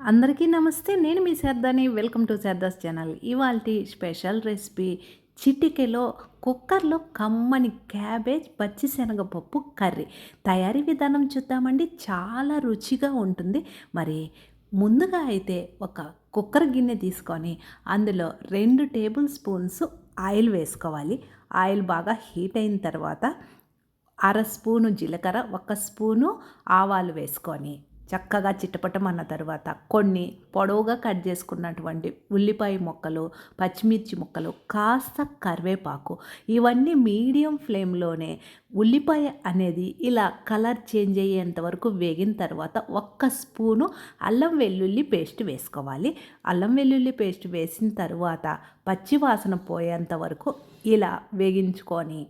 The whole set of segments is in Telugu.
అందరికీ నమస్తే నేను మీ శారదాని వెల్కమ్ టు శారదాస్ ఛానల్. ఇవాళ స్పెషల్ రెసిపీ చిటికెలో కుక్కర్లో కమ్మని క్యాబేజ్ పచ్చిశనగపప్పు కర్రీ. తయారీ విధానం చూద్దామండి. చాలా రుచిగా ఉంటుంది. మరి ముందుగా అయితే ఒక కుక్కర్ గిన్నె తీసుకొని అందులో రెండు టేబుల్ స్పూన్స్ ఆయిల్ వేసుకోవాలి. ఆయిల్ బాగా హీట్ అయిన తర్వాత అర స్పూను జీలకర్ర ఒక స్పూను ఆవాలు వేసుకొని చక్కగా చిట్టపట్టమన్న తర్వాత కొన్ని పొడవుగా కట్ చేసుకున్నటువంటి ఉల్లిపాయ ముక్కలు పచ్చిమిర్చి ముక్కలు కాస్త కరివేపాకు ఇవన్నీ మీడియం ఫ్లేమ్లోనే ఉల్లిపాయ అనేది ఇలా కలర్ చేంజ్ అయ్యేంత వరకు వేగిన తర్వాత ఒక్క స్పూను అల్లం వెల్లుల్లి పేస్ట్ వేసుకోవాలి. అల్లం వెల్లుల్లి పేస్ట్ వేసిన తర్వాత పచ్చివాసన పోయేంత వరకు ఇలా వేగించుకొని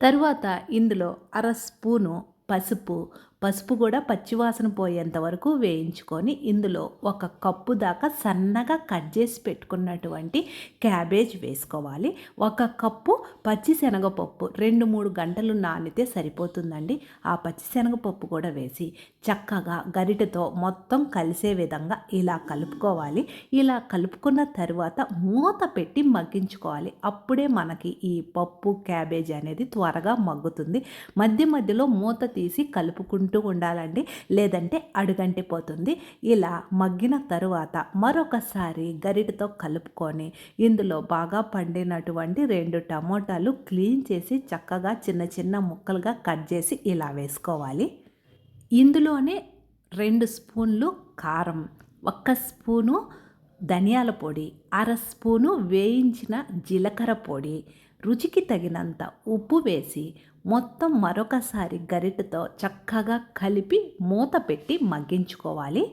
తరువాత ఇందులో అర స్పూను పసుపు పసుపు కూడా పచ్చివాసన పోయేంత వరకు వేయించుకొని ఇందులో ఒక కప్పు దాకా సన్నగా కట్ చేసి పెట్టుకున్నటువంటి క్యాబేజ్ వేసుకోవాలి. ఒక కప్పు పచ్చిశనగపప్పు రెండు మూడు గంటలు నానితే సరిపోతుందండి. ఆ పచ్చిశనగపప్పు కూడా వేసి చక్కగా గరిటతో మొత్తం కలిసే విధంగా ఇలా కలుపుకోవాలి. ఇలా కలుపుకున్న తర్వాత మూత పెట్టి మగ్గించుకోవాలి. అప్పుడే మనకి ఈ పప్పు క్యాబేజ్ అనేది త్వరగా మగ్గుతుంది. మధ్య మధ్యలో మూత తీసి కలుపుకుంటూ కలుపుకుంటూ ఉండాలండి. లేదంటే అడుగంటిపోతుంది ఇలా మగ్గిన తరువాత మరొకసారి గరిటతో కలుపుకొని ఇందులో బాగా పండినటువంటి రెండు టమోటాలు క్లీన్ చేసి చక్కగా చిన్న చిన్న ముక్కలుగా కట్ చేసి ఇలా వేసుకోవాలి. ఇందులోనే రెండు స్పూన్లు కారం ఒక్క స్పూను ధనియాల పొడి అర స్పూను వేయించిన జీలకర్ర పొడి రుచికి తగినంత ఉప్పు వేసి మొత్తం మరొకసారి గరిటెతో చక్కగా కలిపి మూత పెట్టి మగ్గించుకోవాలి.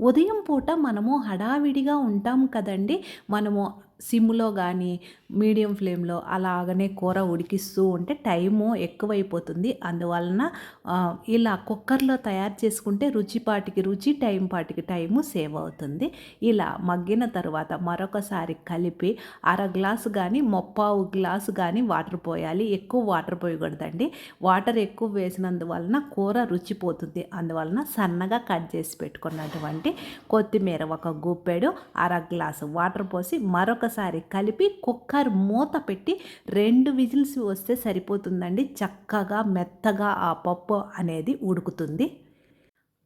ఉదయం పూట మనము హడావిడిగా ఉంటాం కదండి. మనము సిమ్లో కానీ మీడియం ఫ్లేమ్లో అలాగనే కూర ఉడికిస్తూ ఉంటే టైము ఎక్కువైపోతుంది. అందువలన ఇలా కుక్కర్లో తయారు చేసుకుంటే రుచిపాటికి రుచి టైం పాటికి టైము సేవ్ అవుతుంది. ఇలా మగ్గిన తర్వాత మరొకసారి కలిపి అర గ్లాసు కానీ ముప్పావు గ్లాసు కానీ వాటర్ పోయాలి. ఎక్కువ వాటర్ పోయకూడదండి. వాటర్ ఎక్కువ వేసినందువలన కూర రుచిపోతుంది అందువలన సన్నగా కట్ చేసి పెట్టుకున్నటువంటి కొత్తిమీర ఒక గుప్పెడు అర గ్లాసు వాటర్ పోసి మరొక ఒకసారి కలిపి కుక్కర్ మూత పెట్టి రెండు విజిల్స్ వస్తే సరిపోతుందండి. చక్కగా మెత్తగా ఆ పప్పు అనేది ఉడుకుతుంది.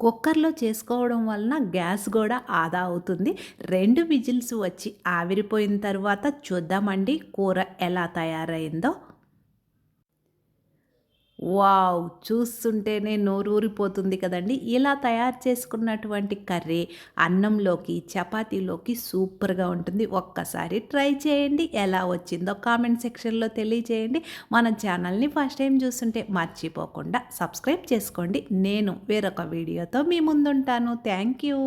కుక్కర్లో చేసుకోవడం వలన గ్యాస్ కూడా ఆదా అవుతుంది. రెండు విజిల్స్ వచ్చి ఆవిరిపోయిన తర్వాత చూద్దామండి కూర ఎలా తయారైందో. వావ్! చూస్తుంటేనే నోరూరిపోతుంది కదండి. ఇలా తయారు చేసుకున్నటువంటి కర్రీ అన్నంలోకి చపాతీలోకి సూపర్గా ఉంటుంది. ఒక్కసారి ట్రై చేయండి. ఎలా వచ్చిందో కామెంట్ సెక్షన్లో తెలియచేయండి మన ఛానల్ని ఫస్ట్ టైం చూస్తుంటే మర్చిపోకుండా సబ్స్క్రైబ్ చేసుకోండి. నేను వేరొక వీడియోతో మీ ముందుంటాను. Thank you!